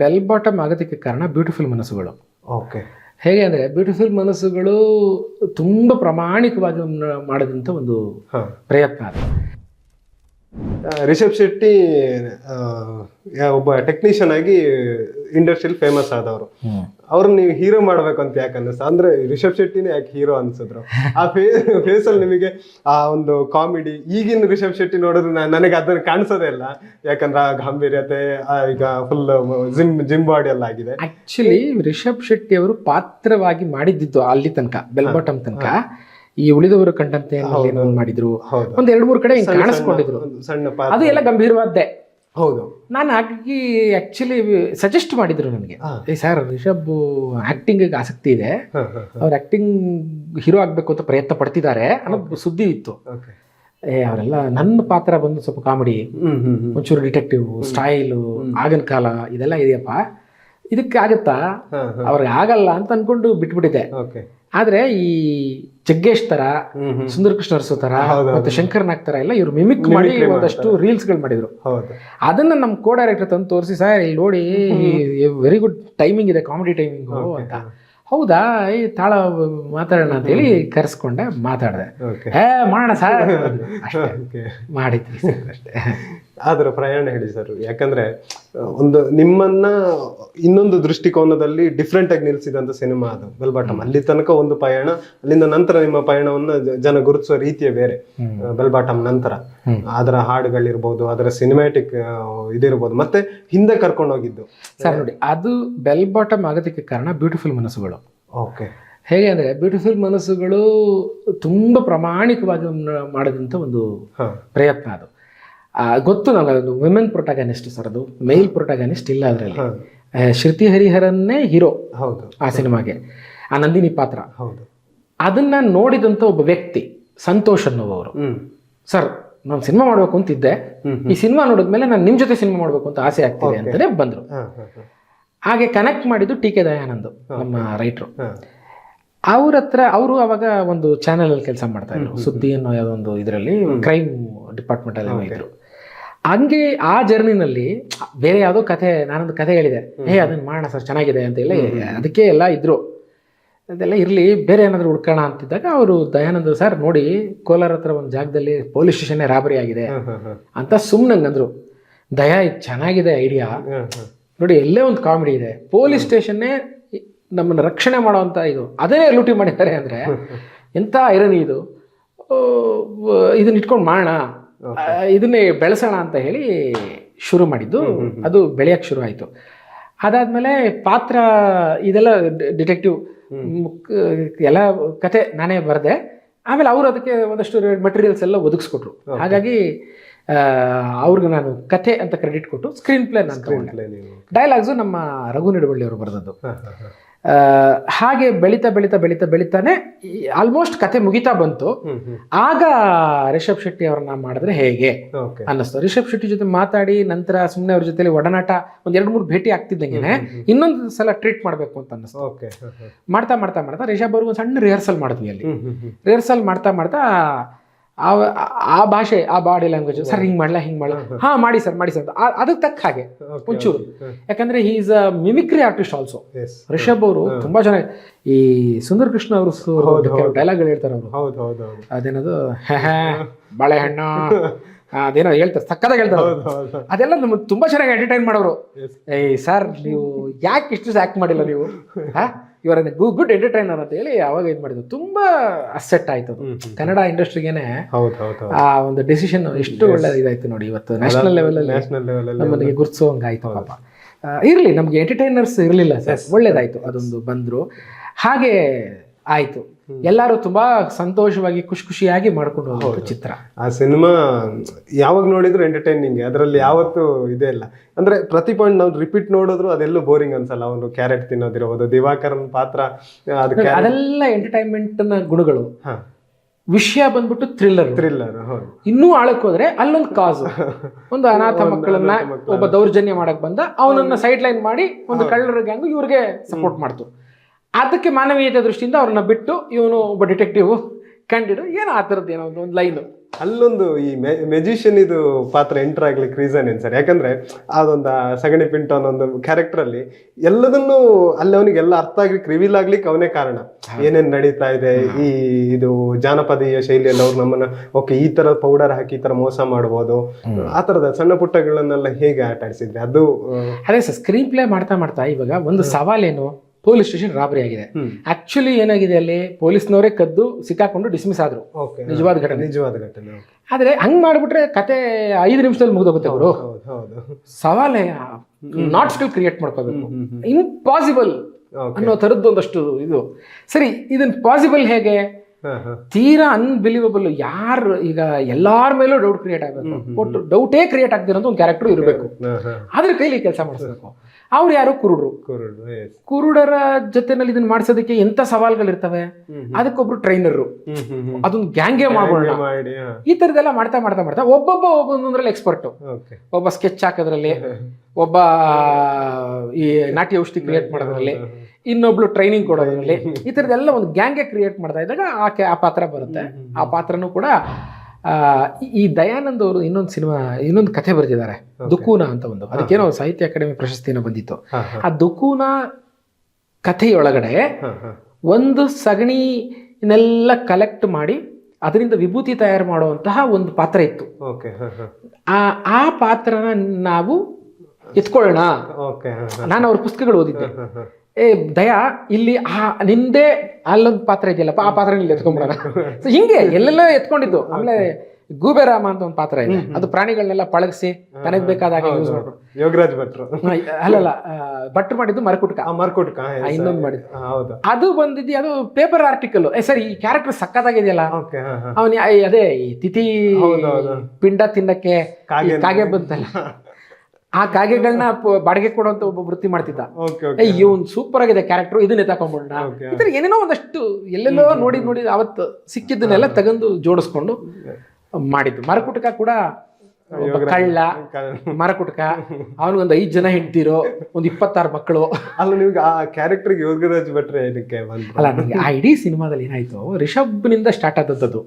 Bell bottom ಆಗೋದಕ್ಕೆ ಕಾರಣ beautiful ಮನಸ್ಸುಗಳು. ಓಕೆ ಹೇಗೆ ಅಂದರೆ ಬ್ಯೂಟಿಫುಲ್ ಮನಸ್ಸುಗಳು ತುಂಬ ಪ್ರಾಮಾಣಿಕವಾಗಿ ಮಾಡಿದಂಥ ಒಂದು ಪ್ರಯತ್ನ ಅದು. ರಿಷಬ್ ಶೆಟ್ಟಿ ಒಬ್ಬ ಟೆಕ್ನಿಷಿಯನ್ ಆಗಿ ಇಂಡಸ್ಟ್ರಿಯಲ್ಲಿ ಫೇಮಸ್ ಆದವರು. ಅವ್ರನ್ನ ನೀವು ಹೀರೋ ಮಾಡ್ಬೇಕು ಅಂತ ಯಾಕೆ ಅನ್ನಿಸ್ತು? ಅಂದ್ರೆ ರಿಷಬ್ ಶೆಟ್ಟಿನೇ ಯಾಕೆ ಹೀರೋ ಅನ್ಸಿದ್ರು? ಆ ಫೇಸ್ ಅಲ್ಲಿ ನಿಮಗೆ ಆ ಒಂದು ಕಾಮಿಡಿ ಈಗಿನ ರಿಷಬ್ ಶೆಟ್ಟಿ ನೋಡಿದ್ರೆ ನನಗೆ ಅದನ್ನ ಕಾಣಿಸೋದೇ ಇಲ್ಲ. ಯಾಕಂದ್ರೆ ಆ ಗಾಂಭೀರ್ಯತೆ ಈಗ ಫುಲ್ ಜಿಮ್ ಜಿಮ್ ಬಾಡಿ ಎಲ್ಲ ಆಗಿದೆ. ಆಕ್ಚುಲಿ ರಿಷಬ್ ಶೆಟ್ಟಿ ಅವರು ಪಾತ್ರವಾಗಿ ಮಾಡಿದ್ದಿದ್ದು ಅಲ್ಲಿ ತನಕ ಬೆಲ್ಬಾಟಮ್ ತನಕ. ಈ ಉಳಿದವರು ಕಂಡಂತೆ ಮಾಡಿದ್ರು. ಒಂದ್ ಎರಡ್ ಮೂರು ಕಡೆ ಕಾಣಿಸ್ಕೊಂಡಿದ್ರು. ಒಂದು ಸಣ್ಣ ಪಾತ್ರ. ಅದು ಎಲ್ಲ ಗಂಭೀರವಾದ್ದೇ. ಹೌದು. ನಾನು ಹಾಗಾಗಿ ಆ್ಯಕ್ಚುಲಿ ಸಜೆಸ್ಟ್ ಮಾಡಿದರು ನನಗೆ. ಏ ಸರ್ ರಿಷಬ್ ಆ್ಯಕ್ಟಿಂಗಿಗೆ ಆಸಕ್ತಿ ಇದೆ. ಅವ್ರು ಆ್ಯಕ್ಟಿಂಗ್ ಹೀರೋ ಆಗಬೇಕು ಅಂತ ಪ್ರಯತ್ನ ಪಡ್ತಿದ್ದಾರೆ ಅನ್ನೋದು ಸುದ್ದಿ ಇತ್ತು. ಏ ಅವರೆಲ್ಲ ನನ್ನ ಪಾತ್ರ ಬಂದು ಸ್ವಲ್ಪ ಕಾಮಿಡಿ ಒಂಚೂರು ಡಿಟೆಕ್ಟಿವ್ ಸ್ಟೈಲು ಆಗಿನ ಕಾಲ ಇದೆಲ್ಲ ಇದೆಯಪ್ಪ. ಇದಕ್ಕೆ ಆಗುತ್ತಾ? ಹ, ಹ. ಅವ್ರಿಗೆ ಆಗಲ್ಲ ಅಂತ ಅನ್ಕೊಂಡು ಬಿಟ್ಬಿಟ್ಟಿದ್ದೆ ಓಕೆ. ಆದ್ರೆ ಈ ಜಗ್ಗೇಶ್ ತರ ಸುಂದರ ಕೃಷ್ಣ ಅರಸು ತರ ಮತ್ತೆ ಶಂಕರ್ ನಾಗ್ ತರ ಎಲ್ಲ ಇವ್ರು ಮಿಮಿಕ್ ಮಾಡಿ ಒಂದಷ್ಟು ರೀಲ್ಸ್ಗಳು ಮಾಡಿದ್ರು. ಅದನ್ನ ನಮ್ಮ ಕೋ ಡೈರೆಕ್ಟರ್ ತಂದು ತೋರಿಸಿ ಸರ್ ಇಲ್ಲಿ ನೋಡಿ ವೆರಿ ಗುಡ್ ಟೈಮಿಂಗ್ ಇದೆ ಕಾಮಿಡಿ ಟೈಮಿಂಗು ಅಂತ. ಹೌದಾ ಈ ತಾಳ ಮಾತಾಡೋಣ ಅಂತ ಹೇಳಿ ಕರೆಸ್ಕೊಂಡೆ ಮಾತಾಡಿದೆ. ಮಾಡೋಣ ಸರ್ ಮಾಡಿದ್ವಿ ಅಷ್ಟೇ. ಅದರ ಪ್ರಯಾಣ ಹೇಳಿ ಸರ್ ಯಾಕಂದ್ರೆ ಒಂದು ನಿಮ್ಮನ್ನ ಇನ್ನೊಂದು ದೃಷ್ಟಿಕೋನದಲ್ಲಿ ಡಿಫ್ರೆಂಟ್ ಆಗಿ ನಿಲ್ಸಿದಂತ ಸಿನಿಮಾ ಅದು. ಬೆಲ್ ಬಾಟಮ್ ಅಲ್ಲಿ ತನಕ ಒಂದು ಪಯಣ ಅಲ್ಲಿಂದ ನಂತರ ನಿಮ್ಮ ಪಯಣವನ್ನ ಜನ ಗುರುತಿಸುವ ರೀತಿಯ ಬೇರೆ. ಬೆಲ್ ಬಾಟಮ್ ನಂತರ. ಅದರ ಹಾಡುಗಳಿರ್ಬೋದು ಅದರ ಸಿನಿಮ್ಯಾಟಿಕ್ ಇದಿರ್ಬೋದು. ಮತ್ತೆ ಹಿಂದೆ ಕರ್ಕೊಂಡು ಹೋಗಿದ್ದು. ಸರ್ ನೋಡಿ ಅದು ಬೆಲ್ ಬಾಟಮ್ ಆಗೋದಕ್ಕೆ ಕಾರಣ ಬ್ಯೂಟಿಫುಲ್ ಮನಸ್ಸುಗಳು. ಓಕೆ. ಹೇಗೆ ಅಂದರೆ ಬ್ಯೂಟಿಫುಲ್ ಮನಸ್ಸುಗಳು ತುಂಬ ಪ್ರಾಮಾಣಿಕವಾಗಿ ಮಾಡಿದಂಥ ಒಂದು ಹಾ. ಪ್ರಯತ್ನ ಅದು. ಗೊತ್ತು ನನಗೆ ಅದೊಂದು ವಿಮೆನ್ ಪ್ರೊಟಾಗನಿಸ್ಟ್ ಸರ್ ಅದು ಮೇಲ್ ಪ್ರೊಟಾಗನಿಸ್ಟ್ ಇಲ್ಲ ಅದರಲ್ಲಿ. ಶ್ರುತಿ ಹರಿಹರನ್ನೇ ಹೀರೋ ಹೌದು. ಆ ಸಿನಿಮಾಗೆ. ಆ ನಂದಿನಿ ಪಾತ್ರ. ಹೌದು. ಅದನ್ನ ನೋಡಿದಂತ ಒಬ್ಬ ವ್ಯಕ್ತಿ ಸಂತೋಷ್ ಅನ್ನುವರು ಸರ್ ನಾನು ಸಿನಿಮಾ ಮಾಡಬೇಕು ಅಂತಿದ್ದೆ. ಈ ಸಿನಿಮಾ ನೋಡಿದ್ಮೇಲೆ ನಾನು ನಿಮ್ಮ ಜೊತೆ ಸಿನಿಮಾ ಮಾಡ್ಬೇಕು ಅಂತ ಆಸೆ ಆಗ್ತಿದೆ ಅಂತಾನೆ ಬಂದರು. ಹಾಗೆ ಕನೆಕ್ಟ್ ಮಾಡಿದ್ದು ಟಿ ಕೆ ದಯಾನಂದ್ ನಮ್ಮ ರೈಟ್ರು ಅವ್ರ ಹತ್ರ ಅವರು ಅವಾಗ ಒಂದು ಚಾನೆಲ್ ಅಲ್ಲಿ ಕೆಲಸ ಮಾಡ್ತಾ ಇದ್ರು. ಸುದ್ದಿ ಅನ್ನೋ ಯಾವುದೊಂದು ಇದರಲ್ಲಿ ಕ್ರೈಮ್ ಡಿಪಾರ್ಟ್ಮೆಂಟ್ ಅಲ್ಲಿ ಇದ್ರು. ಹಂಗೆ ಆ ಜರ್ನಿನಲ್ಲಿ ಬೇರೆ ಯಾವುದೋ ಕಥೆ ನಾನೊಂದು ಕಥೆ ಹೇಳಿದೆ. ಹೇ ಅದನ್ನ ಮಾಡೋಣ ಸರ್ ಚೆನ್ನಾಗಿದೆ ಅಂತ ಹೇಳಿ ಅದಕ್ಕೆ ಎಲ್ಲ ಇದ್ರು. ಅದೆಲ್ಲ ಇರಲಿ ಬೇರೆ ಏನಾದರೂ ಹುಡ್ಕೋಣ ಅಂತಿದ್ದಾಗ ಅವರು ದಯಾನಂದ ಸರ್ ನೋಡಿ ಕೋಲಾರ ಹತ್ರ ಒಂದು ಜಾಗದಲ್ಲಿ ಪೊಲೀಸ್ ಸ್ಟೇಷನ್ನೇ ರಾಬರಿ ಆಗಿದೆ ಅಂತ ಸುಮ್ಮನಂಗಂದ್ರು ದಯಾ ಇದು ಚೆನ್ನಾಗಿದೆ ಐಡಿಯಾ ನೋಡಿ ಎಲ್ಲೇ ಒಂದು ಕಾಮಿಡಿ ಇದೆ. ಪೊಲೀಸ್ ಸ್ಟೇಷನ್ನೇ ನಮ್ಮನ್ನು ರಕ್ಷಣೆ ಮಾಡೋವಂಥ ಇದು. ಅದೇ ಲೂಟಿ ಮಾಡಿದ್ದಾರೆ ಅಂದರೆ ಎಂಥ ಐರನಿ ಇದು? ಇದನ್ನ ಇಟ್ಕೊಂಡು ಮಾಡೋಣ ಇದನ್ನೇ ಬೆಳೆಸೋಣ ಅಂತ ಹೇಳಿ ಶುರು ಮಾಡಿದ್ದು. ಅದು ಬೆಳೆಯಕ್ಕೆ ಶುರು ಆಯಿತು. ಅದಾದಮೇಲೆ ಪಾತ್ರ ಇದೆಲ್ಲ ಡಿಟೆಕ್ಟಿವ್ ಎಲ್ಲ ಕತೆ ನಾನೇ ಬರೆದೆ. ಆಮೇಲೆ ಅವರು ಅದಕ್ಕೆ ಒಂದಷ್ಟು ಮೆಟೀರಿಯಲ್ಸ್ ಎಲ್ಲ ಒದಗಿಸ್ಕೊಟ್ರು. ಹಾಗಾಗಿ ಅವ್ರಿಗೆ ನಾನು ಕತೆ ಅಂತ ಕ್ರೆಡಿಟ್ ಕೊಟ್ಟು ಸ್ಕ್ರೀನ್ ಪ್ಲೇ ನಾನು ಡೈಲಾಗ್ಸು ನಮ್ಮ ರಘು ನಿಡಬಳ್ಳಿಯವರು ಬರೆದದ್ದು. ಹಾಗೆ ಬೆಳೀತಾ ಬೆಳೀತಾ ಬೆಳೀತಾ ಬೆಳೀತಾನೆ ಆಲ್ಮೋಸ್ಟ್ ಕತೆ ಮುಗಿತಾ ಬಂತು. ಆಗ ರಿಷಬ್ ಶೆಟ್ಟಿ ಅವ್ರನ್ನ ಮಾಡಿದ್ರೆ ಹೇಗೆ ಅನ್ನಿಸ್ತು. ರಿಷಬ್ ಶೆಟ್ಟಿ ಜೊತೆ ಮಾತಾಡಿ ನಂತರ ಸುಮ್ಮನೆ ಅವ್ರ ಜೊತೆಲಿ ಒಡನಾಟ ಒಂದ್ ಎರಡು ಮೂರು ಭೇಟಿ ಆಗ್ತಿದ್ದಂಗೆನೆ ಇನ್ನೊಂದು ಸಲ ಟ್ರೀಟ್ ಮಾಡಬೇಕು ಅಂತ ಅನ್ನಿಸ್ತು. ಮಾಡ್ತಾ ಮಾಡ್ತಾ ಮಾಡ್ತಾ ರಿಷಬ್ ಅವ್ರಿಗೆ ಒಂದು ಸಣ್ಣ ರಿಹರ್ಸಲ್ ಮಾಡಿದ್ವಿ ಅಲ್ಲಿ. ರಿಹರ್ಸಲ್ ಮಾಡ್ತಾ ಮಾಡ್ತಾ ಆ ಆ ಭಾಷೆ ಆ ಬಾಡಿ ಲ್ಯಾಂಗ್ವೇಜ್ ಸರ್ ಹಿಂಗ್ ಮಾಡ್ಲಾ ಹಿಂಗ್ ಮಾಡ್ಲಾ? ಹಾ ಮಾಡಿ ಸರ್ ಮಾಡಿ ಸರ್. ಅದಕ್ಕೆ ತಕ್ಕ ಹಾಗೆ ಒಂಚೂರು. ಯಾಕಂದ್ರೆ he is a mimicry artist also Rishab ಅವರು ತುಂಬಾ ಚೆನ್ನಾಗಿ ಈ ಸುಂದರ್ ಕೃಷ್ಣ ಅವರು ಡೈಲಾಗ್ ಹೇಳ್ತಾರೆ ಅವರು. ಹೌದು ಹೌದು ಹೌದು. ಅದೇನದು? ಹೆ ಹೆ, ಬಾಳೆಹಣ್ಣು ಅದೇನೋ ಹೇಳ್ತಾರೆ ಸಕ್ಕದಾಗ ಹೇಳ್ತಾರೆ ಅದೆಲ್ಲ ನಮ್ಗೆ ತುಂಬಾ ಚೆನ್ನಾಗಿ ಎಂಟರ್ಟೈನ್ ಮಾಡೋರು. ಏ ಏಯ್ ಸರ್ ನೀವು ಯಾಕೆ ಇಷ್ಟು ಆಕ್ಟ್ ಮಾಡಿಲ್ಲ ನೀವು? ಇವರ ಗುಡ್ ಎಂಟರ್ಟೈನರ್ ಅಂತ ಹೇಳಿ ಅವಾಗ ಇದು ಮಾಡಿದ್ರು ತುಂಬಾ ಅಸೆಟ್ ಆಯ್ತು ಅದು. ಕನ್ನಡ ಇಂಡಸ್ಟ್ರಿಗೇನೆ ಹೌದು ಹೌದು ಹೌದು. ಆ ಒಂದು ಡಿಸಿಷನ್ ಎಷ್ಟು ಒಳ್ಳೆ ಇದಾಯ್ತು ನೋಡಿ ಇವತ್ತು. ನ್ಯಾಷನಲ್ ಲೆವೆಲ್ ಅಲ್ಲಿ ನ್ಯಾಷನಲ್ ಲೆವೆಲ್ ನಮ್ಮನಿಗೆ ಗುರುತಿಸೋಂಗಾಯ್ತು ಪಾಪ. ಇರ್ಲಿ ನಮ್ಗೆ ಎಂಟರ್ಟೈನರ್ಸ್ ಇರಲಿಲ್ಲ ಸರ್. ಒಳ್ಳೇದಾಯ್ತು ಅದೊಂದು ಬಂದ್ರು. ಹಾಗೆ ಆಯ್ತು. ಎಲ್ಲರೂ ತುಂಬಾ ಸಂತೋಷವಾಗಿ ಖುಷಿ ಖುಷಿಯಾಗಿ ಮಾಡ್ಕೊಂಡು ಹೋಗೋದು ಚಿತ್ರ. ಆ ಸಿನಿಮಾ ಯಾವಾಗ ನೋಡಿದ್ರು ಎಂಟರ್ಟೈನಿಂಗ್ ಅದರಲ್ಲಿ ಯಾವತ್ತು ಇದೇ ಇಲ್ಲ. ಅಂದ್ರೆ ಪ್ರತಿ ಪಾಯಿಂಟ್ ನಾವು ರಿಪೀಟ್ ನೋಡಿದ್ರು ಅದೆಲ್ಲೂ ಬೋರಿಂಗ್ ಅನ್ಸಲ್ಲ ಅವನು ಕ್ಯಾರೆಟ್ ತಿನ್ನೋದಿರಬಹುದು ದಿವಾಕರನ್ ಪಾತ್ರ ಅದಕ್ಕೆ ಅದೆಲ್ಲ ಎಂಟರ್ಟೈನ್ಮೆಂಟ್ನ ಗುಣಗಳು. ಹಾ. ವಿಷಯ ಬಂದ್ಬಿಟ್ಟು ಥ್ರಿಲ್ಲರ್ ಥ್ರಿಲ್ಲರ್ ಹೌದು. ಇನ್ನೂ ಆಳಕ್ ಹೋದ್ರೆ ಅಲ್ಲೊಂದು ಕಾಸ್ ಒಂದು ಅನಾಥ ಮಕ್ಕಳನ್ನ ಒಬ್ಬ ದೌರ್ಜನ್ಯ ಮಾಡಕ್ ಬಂದ ಅವನನ್ನ ಸೈಡ್ ಲೈನ್ ಮಾಡಿ ಒಂದು ಕಳ್ಳರ ಗ್ಯಾಂಗು ಇವ್ರಿಗೆ ಸಪೋರ್ಟ್ ಮಾಡ್ತು. ಅದಕ್ಕೆ ಮಾನವೀಯತೆ ದೃಷ್ಟಿಯಿಂದ ಅವ್ರನ್ನ ಬಿಟ್ಟು ಇವನು ಒಬ್ಬ ಡಿಟೆಕ್ಟಿವ್ ಕಂಡಿಡು ಏನೋ ಆ ಥರದ್ದು ಏನೋ ಒಂದು ಲೈನು ಅಲ್ಲೊಂದು ಈ ಮೆಜಿಷಿಯನ್ ಇದು ಪಾತ್ರ ಎಂಟರ್ ಆಗ್ಲಿಕ್ಕೆ ರೀಸನ್ ಏನು ಸರ್? ಯಾಕಂದ್ರೆ ಅದೊಂದು ಸಗಣಿ ಪಿಂಟು ಅನ್ನೊಂದು ಕ್ಯಾರೆಕ್ಟರ್ ಅಲ್ಲಿ ಎಲ್ಲದನ್ನು ಅಲ್ಲಿ ಅವನಿಗೆ ಎಲ್ಲ ಅರ್ಥ ಆಗ್ಲಿಕ್ಕೆ ರಿವೀಲ್ ಆಗ್ಲಿಕ್ಕೆ ಅವನೇ ಕಾರಣ. ಏನೇನ್ ನಡೀತಾ ಇದೆ ಈ ಇದು ಜಾನಪದೀಯ ಶೈಲಿಯಲ್ಲಿ ಅವ್ರು ನಮ್ಮನ್ನ ಓಕೆ ಈ ತರ ಪೌಡರ್ ಹಾಕಿ ಈ ತರ ಮೋಸ ಮಾಡ್ಬೋದು. ಆ ತರದ ಸಣ್ಣ ಪುಟ್ಟಗಳನ್ನೆಲ್ಲ ಹೇಗೆ ಆಟಾಡಿಸಿದ್ರೆ? ಅದು ಅದೇ ಸರ್ ಸ್ಕ್ರೀನ್ ಪ್ಲೇ ಮಾಡ್ತಾ ಮಾಡ್ತಾ ಇವಾಗ ಒಂದು ಸವಾಲೇನು ಪೊಲೀಸ್ ಸ್ಟೇಷನ್ ರಾಬರಿ ಆಗಿದೆ. ಆಕ್ಚುಲಿ ಏನಾಗಿದೆ ಅಲ್ಲಿ ಪೊಲೀಸ್ನವರೇ ಕದ್ದು ಸಿಕ್ಕಾಕೊಂಡು ಡಿಸ್ಮಿಸ್ ಆದ್ರು. ನಿಜವಾದ ಘಟನೆ. ನಿಜವಾದ ಘಟನೆ ಆದ್ರೆ ಹಂಗ್ ಮಾಡ್ಬಿಟ್ರೆ ಕತೆ ಐದು ನಿಮಿಷದಲ್ಲಿ ಮುಗಿದೋಗುತ್ತೆ ಅವರು. ಸವಾಲೇ ನಾಟ್ ಸ್ಕಿಲ್ ಕ್ರಿಯೇಟ್ ಮಾಡ್ಕೋಬೇಕು. ಇಂಪಾಸಿಬಲ್ ಅನ್ನೋ ಥರದ್ದು ಒಂದಷ್ಟು ಇದು. ಸರಿ ಇದನ್ನ ಪಾಸಿಬಲ್ ಹೇಗೆ? ತೀರಾ ಅನ್ಬಿಲೀವಬಲ್ ಯಾರು ಈಗ ಎಲ್ಲಾರ ಮೇಲೂ ಡೌಟ್ ಕ್ರಿಯೇಟ್ ಆಗಬೇಕು. ಒಟ್ಟು ಡೌಟೇ ಕ್ರಿಯೇಟ್ ಆಗ್ದಿರೋಂಥ ಒಂದು ಕ್ಯಾರೆಕ್ಟರ್ ಇರಬೇಕು. ಅದ್ರ ಕೈಲಿ ಕೆಲಸ ಮಾಡಿಸ್ಬೇಕು. ಅವ್ರು ಯಾರು? ಕುರುಡ್ರು. ಕುರುಡರ ಜೊತೆನಲ್ಲಿ ಇದನ್ನ ಮಾಡಿಸೋದಕ್ಕೆ ಎಂತ ಸವಾಲ್ಗಳಿರ್ತವೆ ಇರ್ತವೆ? ಅದಕ್ಕೊಬ್ರು ಟ್ರೈನರು ಅದೊಂದು ಗ್ಯಾಂಗೇ ಮಾಡೋಣ ಈ ತರದೆಲ್ಲ ಮಾಡ್ತಾ ಮಾಡ್ತಾ ಮಾಡ್ತಾ. ಒಬ್ಬೊಬ್ಬ ಒಬ್ಬೊಂದ್ರಲ್ಲಿ ಎಕ್ಸ್ಪರ್ಟ್ ಒಬ್ಬ ಸ್ಕೆಚ್ ಹಾಕೋದ್ರಲ್ಲಿ ಒಬ್ಬ ಈ ನಾಟಿ ಔಷಧಿ ಕ್ರಿಯೇಟ್ ಮಾಡೋದ್ರಲ್ಲಿ. ಇನ್ನೊಬ್ಳು ಟ್ರೈನಿಂಗ್ ಕೊಡೋದ್ರಲ್ಲಿ ಈ ಥರದ್ದೆಲ್ಲ ಒಂದು ಗ್ಯಾಂಗೆ ಕ್ರಿಯೇಟ್ ಮಾಡ್ತಾ ಇದ್ದಾಗ ಆಕೆ ಆ ಪಾತ್ರ ಬರುತ್ತೆ. ಆ ಪಾತ್ರನೂ ಕೂಡ ಈ- ದಯಾನಂದ್ ಅವರು ಇನ್ನೊಂದು ಸಿನಿಮಾ ಇನ್ನೊಂದು ಕಥೆ ಬರೆದಿದ್ದಾರೆ. ದುಕೂನ ಅಂತ ಒಂದು. ಅದಕ್ಕೇನೋ ಸಾಹಿತ್ಯ ಅಕಾಡೆಮಿ ಪ್ರಶಸ್ತಿನ ಬಂದಿತ್ತು. ಆ ದುಕೂನ ಕಥೆಯೊಳಗಡೆ ಒಂದು ಸಗಣಿನೆಲ್ಲ ಕಲೆಕ್ಟ್ ಮಾಡಿ ಅದರಿಂದ ವಿಭೂತಿ ತಯಾರು ಮಾಡುವಂತಹ ಒಂದು ಪಾತ್ರ ಇತ್ತು. ಆ ಆ ಪಾತ್ರನ ನಾವು ಎತ್ಕೊಳ್ಳೋಣ. ನಾನು ಅವ್ರ ಪುಸ್ತಕಗಳು ಓದಿದ್ದೆ. ಏ ದಯಾ ಇಲ್ಲಿ ಆ ನಿಂದೆ ಅಲ್ಲೊಂದು ಪಾತ್ರ ಇದೆಯಲ್ಲಪ್ಪ ಆ ಪಾತ್ರ ಇಲ್ಲಿ ಎತ್ಕೊಂಡ್ಬಿಡೋಣ. ಸೊ ಹಿಂಗೆ ಎಲ್ಲೆಲ್ಲ ಎತ್ಕೊಂಡಿದ್ದು. ಆಮೇಲೆ ಗೂಬೆರಾಮ ಅಂತ ಒಂದು ಪಾತ್ರ ಇದೆ. ಅದು ಪ್ರಾಣಿಗಳನ್ನೆಲ್ಲ ಪಳಗಿಸಿ ತನಗ್ ಬೇಕಾದಾಗ ಯೂಸ್ ಮಾಡ್ರು ಯೋಗರಾಜ್ ಭಟ್ರು. ಅಲ್ಲಲ್ಲ ಭಟ್ರು ಮಾಡಿದ್ದು ಮರಕುಟ್ಕ. ಆ ಮಾರ್ಕೊಟ್ಕ ಇನ್ನೊಂದು ಮಾಡಿದ್ದು. ಹೌದು. ಅದು ಬಂದಿದ್ದು ಅದು ಪೇಪರ್ ಆರ್ಟಿಕಲ್ ಏ ಸರ್ ಈ ಕ್ಯಾರೆಕ್ಟರ್ ಸಕ್ಕತ್ತಾಗಿದೆಯಲ್ಲ ಹಾ ಅವನ ಅದೇ ಈ ತಿಥಿ. ಪಿಂಡ ತಿನ್ನಕ್ಕೆ ಕಾಗೆ ಬಂತಲ್ಲ. ಆ ಕಾಗೆಗಳನ್ನ ಬಾಡಿಗೆ ಕೊಡುವಂತ ಒಬ್ಬ ವೃತ್ತಿ ಮಾಡ್ತಿದ್ದ. ಇವನ್ ಸೂಪರ್ ಆಗಿದೆ ಕ್ಯಾರೆಕ್ಟರ್ ಇದನ್ನೇ ತಕೊಂಡ್ಬಿಡೋಣ ಇದ್ರ ಈ ತರ ಏನೇನೋ ಒಂದಷ್ಟು ಎಲ್ಲೆಲ್ಲೋ ನೋಡಿ ನೋಡಿ ಅವತ್ತು ಸಿಕ್ಕಿದ್ದನ್ನೆಲ್ಲ ತಗೊಂಡು ಜೋಡಿಸ್ಕೊಂಡು ಮಾಡಿದ್ದು. ಮರಕುಟಕ ಕೂಡ ಕಳ್ಳ ಮರಕುಟಕ ಅವನಿಗೊಂದು ಐದ್ ಜನ ಹೆಂಡ್ತಿರೋ ಒಂದ್ ಇಪ್ಪತ್ತಾರು ಮಕ್ಕಳು ಅಲ್ಲ ನಿಮ್ಗೆ ಆ ಕ್ಯಾರೆಕ್ಟರ್ ಯೋಗರಾಜ್ ಭಟ್ರೆ ಏನಕ್ಕೆ ಅಲ್ಲ ನನಗೆ ಆ ಇಡೀ ಸಿನಿಮಾದಲ್ಲಿ ಏನಾಯ್ತು ರಿಷಬ್ನಿಂದ ಸ್ಟಾರ್ಟ್ ಆದದ್ದು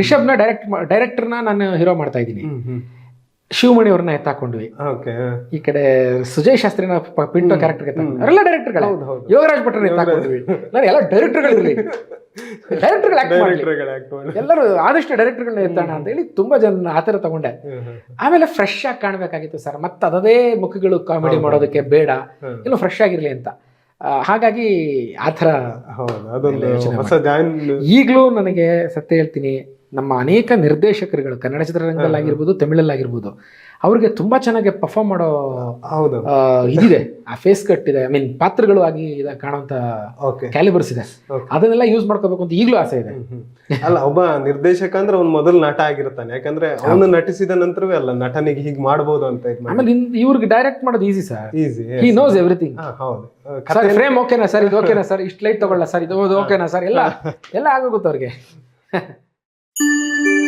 ರಿಷಬ್ನ ಡೈರೆಕ್ಟ್ ಡೈರೆಕ್ಟರ್ನ ನಾನು ಹೀರೋ ಮಾಡ್ತಾ ಇದ್ದೀನಿ. ಶಿವಮಣಿ ಅವ್ರನ್ನ ಎತ್ತಾಕೊಂಡ್ವಿ. ಈ ಕಡೆ ಸುಜಯ್ ಶಾಸ್ತ್ರಿನ ಪಿಂಟೋ ಕ್ಯಾರೆಕ್ಟರ್ ಎಲ್ಲ ಡೈರೆಕ್ಟರ್. ಯೋಗರಾಜ್ ಭಟ್ರನ್ನ ಎತ್ತಾಕೊಂಡ್ವಿ. ನಾನು ಎಲ್ಲ ಡೈರೆಕ್ಟರ್ಗಳಿರ್ಲಿ ಡೈರೆಕ್ಟರ್ಗಳು ಆಕ್ಟ್ ಮಾಡಲಿ. ಆಕ್ಟ್ ಮಾಡಿ ಎಲ್ಲರೂ ಆದಷ್ಟು ಡೈರೆಕ್ಟರ್ಗಳನ್ನ ಎತ್ತಾಣ ಅಂತ ಹೇಳಿ ತುಂಬಾ ಜನ ಆ ಥರ ತಗೊಂಡೆ. ಆಮೇಲೆ ಫ್ರೆಶ್ ಆಗಿ ಕಾಣಬೇಕಾಗಿತ್ತು ಸರ್. ಮತ್ತೆ ಅದೇ ಮುಖಗಳು ಕಾಮಿಡಿ ಮಾಡೋದಕ್ಕೆ ಬೇಡ. ಇನ್ನು ಫ್ರೆಶ್ ಆಗಿರ್ಲಿ ಅಂತ. ಹಾಗಾಗಿ ಆ ಥರ ಈಗಲೂ ನನಗೆ ಸತ್ಯ ಹೇಳ್ತೀನಿ. ನಮ್ಮ ಅನೇಕ ನಿರ್ದೇಶಕರುಗಳು ಕನ್ನಡ ಚಿತ್ರರಂಗದಲ್ಲಾಗಿರ್ಬೋದು ತಮಿಳಲ್ಲಾಗಿರ್ಬೋದು ಅವ್ರಿಗೆ ತುಂಬಾ ಚೆನ್ನಾಗಿ ಪರ್ಫಾರ್ಮ್ ಮಾಡೋ ಹೌದು. ಇದಿದೆ. ಆ ಫೇಸ್ ಕಟ್ ಇದೆ. ಐ ಮೀನ್ ಪಾತ್ರಗಳು ಆಗಿ ಓಕೆ ಕ್ಯಾಲಿಬರ್ಸ್ ಇದೆ. ಅದನ್ನೆಲ್ಲ ಯೂಸ್ ಮಾಡ್ಕೋಬೇಕು ಅಂತ ಈಗಲೂ ಆಸೆ ಇದೆ. ಅಲ್ಲ ಒಬ್ಬ ನಿರ್ದೇಶಕ ಅಂದ್ರೆ ಅವ್ನು ಮೊದಲು ನಟ ಆಗಿರ್ತಾನೆ. ಯಾಕಂದ್ರೆ ಅವನು ನಟಿಸಿದ ನಂತರವೇ ಅಲ್ಲ ನಟನಿಗೆ ಹೀಗೆ ಮಾಡಬಹುದು ಅಂತ ಆಮೇಲೆ ಇವ್ರಿಗೆ ಡೈರೆಕ್ಟ್ ಮಾಡೋದು easy sir easy he knows everything ಹೌದು ಸರ್ ಫ್ರೇಮ್ ಓಕೆನಾ ಸರ್ ಇದು ಓಕೆನಾ ಸರ್ ಇಷ್ಟು ಲೈಟ್ ತಗೊಳ್ಳ ಸರ್ ಇದು ಓಕೆನಾ ಸರ್ ಎಲ್ಲ ಎಲ್ಲ ಆಗೋಗುತ್ತೆ ಅವ್ರಿಗೆ. Música